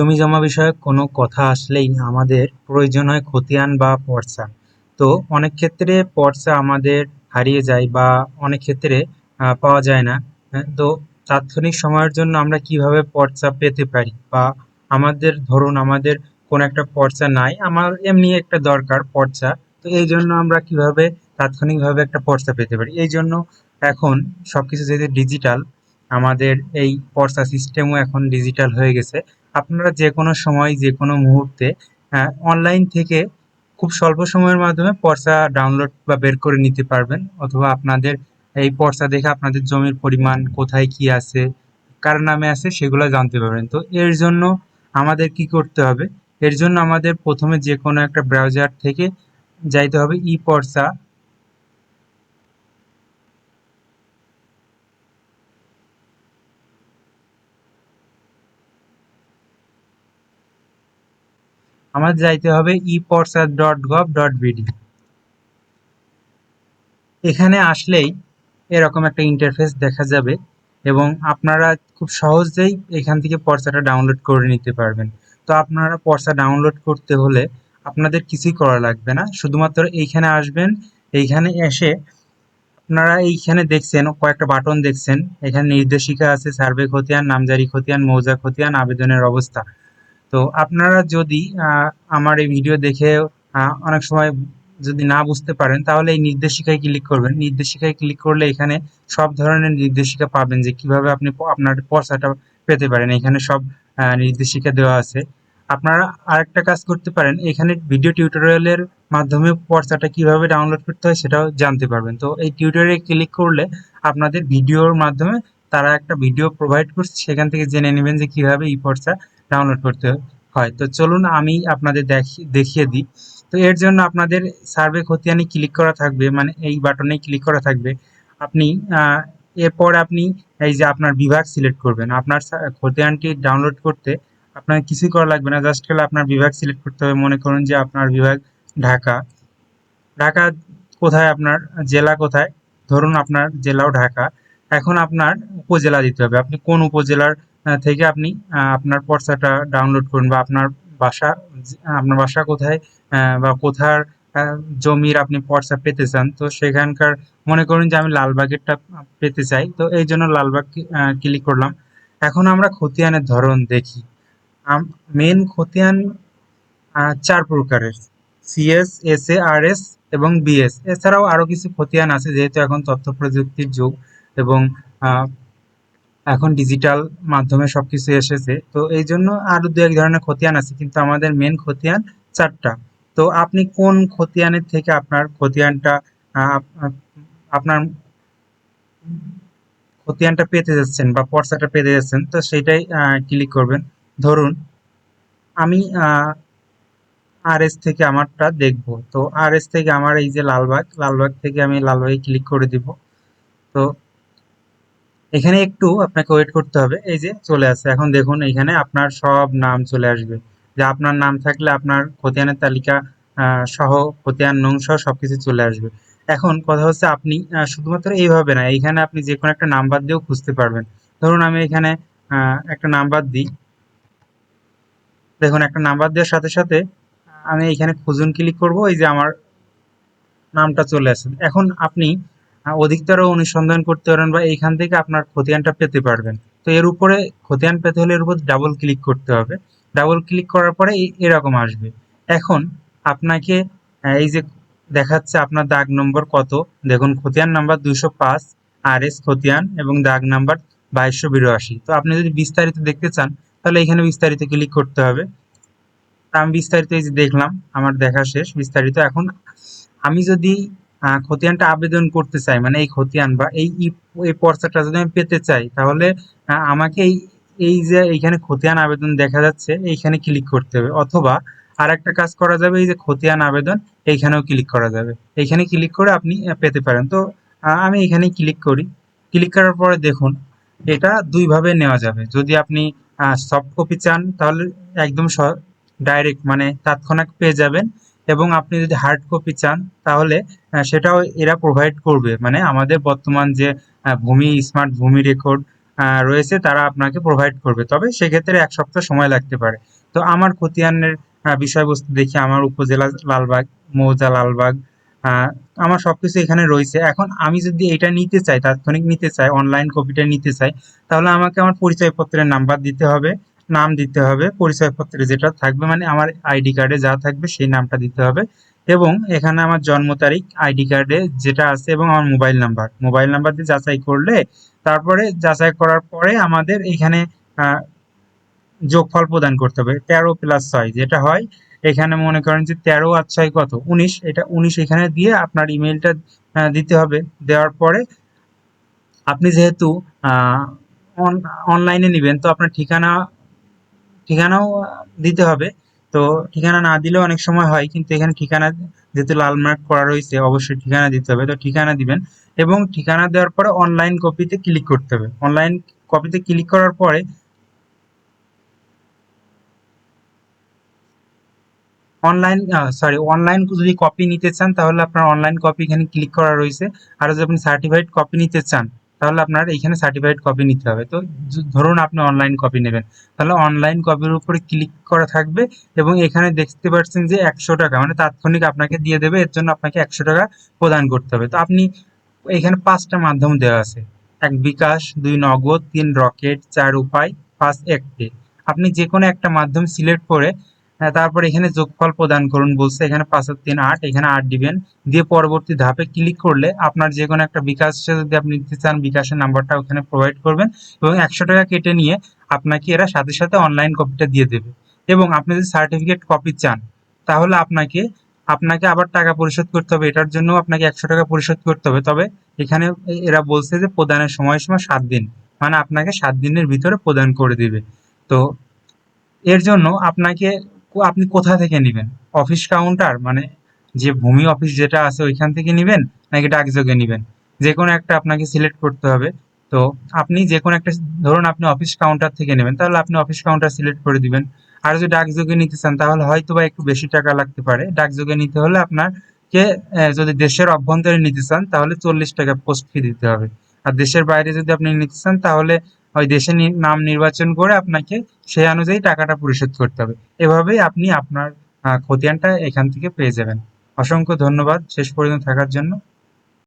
জমি জমা বিষয়ক কোনো কথা আসলেই আমাদের প্রয়োজন হয় খতিয়ান বা পর্চা। তো অনেক ক্ষেত্রে পর্চা আমাদের হারিয়ে যায় বা অনেক ক্ষেত্রে পাওয়া যায় না। তো তাৎক্ষণিক সময়ের জন্য আমরা কীভাবে পর্চা পেতে পারি? বা আমাদের ধরুন আমাদের কোনো একটা পর্চা নাই, আমার এমনি একটা দরকার পর্চা, তো এই জন্য আমরা কীভাবে তাৎক্ষণিকভাবে একটা পর্চা পেতে পারি? এই জন্য এখন সবকিছু যেহেতু ডিজিটাল আমাদের এই পর্চা সিস্টেমও এখন ডিজিটাল হয়ে গেছে। আপনারা যে কোনো সময় যে কোনো মুহূর্তে অনলাইন থেকে খুব স্বল্প সময়ের মাধ্যমে পর্চা ডাউনলোড বা বের করে নিতে পারবেন। অথবা আপনাদের এই পর্চা দেখে আপনাদের জমির পরিমাণ, কোথায় কি আছে, কার নামে আছে, সেগুলো জানতে পারবেন। তো এর জন্য আমাদের কি করতে হবে? এর জন্য আমাদের প্রথমে যে কোনো একটা ব্রাউজার থেকে যাইতে হবে ই পর্চা আমাদের যাইতে হবে ই porcha dot gov dot BD এখানে আসলেই এরকম একটা ইন্টারফেস দেখা যাবে এবং আপনারা খুব সহজেই এখান থেকে পর্চাটা ডাউনলোড করে নিতে পারবেন। তো আপনারা পর্চা ডাউনলোড করতে হলে আপনাদের কিছুই করা লাগবে না। শুধুমাত্র এইখানে আসবেন, এইখানে এসে আপনারা এইখানে দেখছেন, কয়েকটা বাটন দেখছেন। এখানে নির্দেশিকা আছে, সার্ভে খতিয়ান, নামজারি খতিয়ান, মৌজা খতিয়ান, আবেদনের অবস্থা। তো আপনারা যদি আমার এই ভিডিও দেখে অনেক সময় যদি না বুঝতে পারেন, তাহলে এই নির্দেশিকায় ক্লিক করবেন। নির্দেশিকায় ক্লিক করলে এখানে সব ধরনের নির্দেশিকা পাবেন যে কীভাবে আপনি আপনার পর্চাটা পেতে পারেন। এখানে সব নির্দেশিকা দেওয়া আছে। আপনারা আরেকটা কাজ করতে পারেন। এখানে ভিডিও টিউটোরিয়ালের মাধ্যমে পর্চাটা কীভাবে ডাউনলোড করতে হয় সেটাও জানতে পারবেন। তো এই টিউটোরিয়ালে ক্লিক করলে আপনাদের ভিডিওর মাধ্যমে তারা একটা ভিডিও প্রোভাইড করছে। সেখান থেকে জেনে নেবেন যে কীভাবে এই পর্চা ডাউনলোড করতে হয়। তো চলুন আমি আপনাদের দেখি, দেখিয়ে দিই। তো এর জন্য আপনাদের সার্ভে খতিয়ানে ক্লিক করা থাকবে মানে এই বাটনে ক্লিক করা থাকবে। আপনি এরপর আপনি এই যে আপনার বিভাগ সিলেক্ট করবেন। আপনার খতিয়ানটি ডাউনলোড করতে আপনার কিছুই করা লাগবে না জাস্ট খালি আপনার বিভাগ সিলেক্ট করতে হবে। মনে করুন যে আপনার বিভাগ ঢাকা। ঢাকা কোথায় আপনার? জেলা কোথায়? ধরুন আপনার জেলাও ঢাকা। এখন আপনার উপজেলা দিতে হবে। আপনি কোন উপজেলার থেকে আপনি আপনার পর্চাটা ডাউনলোড করুন বা আপনার বাসা আপনার বাসা কোথায় বা কোথার জমির আপনি পর্চা পেতে চান, তো সেখানকার মনে করুন যে আমি লালবাগেরটা পেতে চাই, তো এই জন্য লালবাগ ক্লিক করলাম। এখন আমরা খতিয়ানের ধরন দেখি। মেন খতিয়ান চার প্রকারের CS S A R S এবং বিএস এছাড়াও আরও কিছু খতিয়ান আছে, যেহেতু এখন তথ্য প্রযুক্তির যুগ এবং এখন ডিজিটাল মাধ্যমে সবকিছু এসেছে। তো এই জন্য আরও দু এক ধরনের খতিয়ান আছে, কিন্তু আমাদের মেন খতিয়ান চারটা। তো আপনি কোন খতিয়ানের থেকে আপনার খতিয়ানটা আপনার খতিয়ানটা পেতে যাচ্ছেন বা পর্চাটা পেতে যাচ্ছেন, তো সেটাই ক্লিক করবেন। ধরুন, আমি আর এস থেকে আমারটা দেখব। তো আর এস থেকে আমার এই যে লালবাগ লালবাগ থেকে আমি লালবাগে ক্লিক করে দিব। তো এখানে একটু আপনাকে ওয়েট করতে হবে। এই যে চলে আসছে। এখন দেখুন, এখানে আপনার সব নাম চলে আসবে। যে আপনার নাম থাকলে আপনার খতিয়ানের তালিকা সহ খতিয়ান, নং সহ সবকিছু চলে আসবে। এখন কথা হচ্ছে আপনি শুধুমাত্র এইভাবে না এইখানে আপনি যে কোনো একটা নাম্বার দিয়েও খুঁজতে পারবেন। ধরুন আমি এখানে একটা নাম্বার দিই। দেখুন, একটা নাম্বার দেওয়ার সাথে সাথে আমি এখানে খুঁজুন ক্লিক করব, এই যে আমার নামটা চলে আসে এখন আপনি অধিকতর অনুসন্ধান করতে পারেন বা এইখান থেকে আপনার খতিয়ানটা পেতে পারবেন। তো এর উপরে খতিয়ান পেতে হলে এর উপর ডাবল ক্লিক করতে হবে। ডাবল ক্লিক করার পরে এরকম আসবে। এখন আপনাকে এই যে দেখাচ্ছে আপনার দাগ নম্বর কত? দেখুন, খতিয়ান নাম্বার দুশো পাঁচ আর এস খতিয়ান এবং দাগ নাম্বার বাইশশো বিরাশি। তো আপনি যদি বিস্তারিত দেখতে চান, তাহলে এখানে বিস্তারিত ক্লিক করতে হবে। আমি বিস্তারিত এই যে দেখলাম, আমার দেখা শেষ, বিস্তারিত। এখন আমি যদি খতিয়ানটা আবেদন করতে চাই মানে এই খতিয়ান বা এই এই পর্চাটা যদি আমি পেতে চাই, তাহলে আমাকে এই এই যে এইখানে খতিয়ান আবেদন দেখা যাচ্ছে, এইখানে ক্লিক করতে হবে। অথবা আর একটা কাজ করা যাবে, এই যে খতিয়ান আবেদন, এইখানেও ক্লিক করা যাবে। এইখানে ক্লিক করে আপনি পেতে পারেন। তো আমি এখানে ক্লিক করি। ক্লিক করার পরে দেখুন, এটা দুইভাবে নেওয়া যাবে। যদি আপনি সফট কপি চান, তাহলে একদম ডাইরেক্ট মানে তাৎক্ষণিক পেয়ে যাবেন। এবং আপনি যদি হার্ড কপি চান, তাহলে সেটাও এরা প্রোভাইড করবে। মানে আমাদের বর্তমান যে ভূমি স্মার্ট ভূমি রেকর্ড রয়েছে, তারা আপনাকে প্রোভাইড করবে। তবে সেক্ষেত্রে এক সপ্তাহ সময় লাগতে পারে। তো আমার খতিয়ানের বিষয়বস্তু দেখি, আমার উপজেলা লালবাগ, মৌজা লালবাগ আমার সবকিছু এখানে রয়েছে। এখন আমি যদি এটা নিতে চাই, তাৎক্ষণিক নিতে চাই অনলাইন কপিটা নিতে চাই, তাহলে আমাকে আমার পরিচয়পত্রের নাম্বার দিতে হবে। নাম দিতে হবে, পরিচয়পত্রে যেটা থাকবে মানে আমার আইডি কার্ডে যা থাকবে সেই নামটা দিতে হবে এবং এখানে আমার জন্ম তারিখ, আইডি কার্ডে যেটা আছে এবং আমার মোবাইল নাম্বার। মোবাইল নাম্বার দিয়ে যাচাই করলে তারপরে যাচাই করার পরে আমাদের এখানে যোগফল প্রদান করতে হবে। তেরো প্লাস ছয় যেটা হয়, এখানে মনে করেন যে তেরো আর ছয় কত? উনিশ, এটা উনিশ এখানে দিয়ে আপনার ইমেলটা দিতে হবে। দেওয়ার পরে আপনি যেহেতু অনলাইনে নেবেন, তো আপনার ঠিকানা ঠিকানাও দিতে হবে। তো ঠিকানা না দিলেও অনেক সময় হয়, কিন্তু এখানে ঠিকানা যেহেতু লাল মার্ক করা রয়েছে, অবশ্যই ঠিকানা দিতে হবে। তো ঠিকানা দিবেন এবং ঠিকানা দেওয়ার পরে অনলাইন কপিতে ক্লিক করতে হবে। অনলাইন কপিতে ক্লিক করার পরে অনলাইন সরি অনলাইন যদি কপি নিতে চান, তাহলে আপনার অনলাইন কপি এখানে ক্লিক করা রয়েছে। আর যদি আপনি সার্টিফাইড কপি নিতে চান তাহলে আপনার এখানে সার্টিফাইড কপি নিতে হবে। তো ধরুন আপনি অনলাইন কপি নেবেন। তাহলে অনলাইন কপির উপরে ক্লিক করা থাকবে এবং এখানে দেখতে পাচ্ছেন যে একশো টাকা মানে তাৎক্ষণিক আপনাকে দিয়ে দেবে, এর জন্য আপনাকে একশো টাকা প্রদান করতে হবে। তো আপনি এখানে পাঁচটা মাধ্যম দেওয়া আছে। এক, বিকাশ, দুই, নগদ, তিন, রকেট, চার, উপায়, পাঁচ, একটি। আপনি যে কোনো একটা মাধ্যম সিলেক্ট করে আহ, তারপর এখানে যোগফল প্রদান করুন বলছে এখানে পাঁচ আর তিন আট এখানে আট দিবেন। দিয়ে পরবর্তী ধাপে ক্লিক করলে আপনার যে কোনো একটা বিকাশ যদি আপনি নিতে চান বিকাশের নাম্বারটা ওখানে প্রোভাইড করবেন এবং একশো টাকা কেটে নিয়ে আপনাকে এরা সাথে সাথে অনলাইন কপিটা দিয়ে দেবে। এবং আপনি যদি সার্টিফিকেট কপি চান তাহলে আপনাকে আপনাকে আবার টাকা পরিশোধ করতে হবে। এটার জন্য আপনাকে একশো টাকা পরিশোধ করতে হবে। তবে এখানে এরা বলছে যে প্রদানের সময়সীমা সাত দিন মানে আপনাকে সাত দিনের ভিতরে প্রদান করে দিবে। তো এর জন্য আপনাকে আপনি কোথা থেকে নেবেন? অফিস কাউন্টার মানে যে ভূমি অফিস যেটা আছে ওইখান থেকে নেবেন নাকি ডাকযোগে নেবেন? যে কোনো একটা আপনাকে সিলেক্ট করতে হবে। তো আপনি যে কোনো একটা ধরুন আপনি অফিস কাউন্টার থেকে নেবেন তাহলে আপনি অফিস কাউন্টার সিলেক্ট করে দিবেন। আর যদি ডাকযোগে নিতে চান তাহলে হয়তো বা একটু বেশি টাকা লাগতে পারে। ডাকযোগে নিতে হলে আপনাকে আহ, যদি দেশের অভ্যন্তরে নিতে চান তাহলে চল্লিশ টাকা পোস্ট ফি দিতে হবে। আর দেশের বাইরে যদি আপনি নিতে চান তাহলে ওই দেশের নাম নির্বাচন করে আপনাকে সেই অনুযায়ী টাকাটা পরিশোধ করতে হবে। এভাবেই আপনি আপনার খতিয়ানটা এখান থেকে পেয়ে যাবেন। অসংখ্য ধন্যবাদ শেষ পর্যন্ত থাকার জন্য।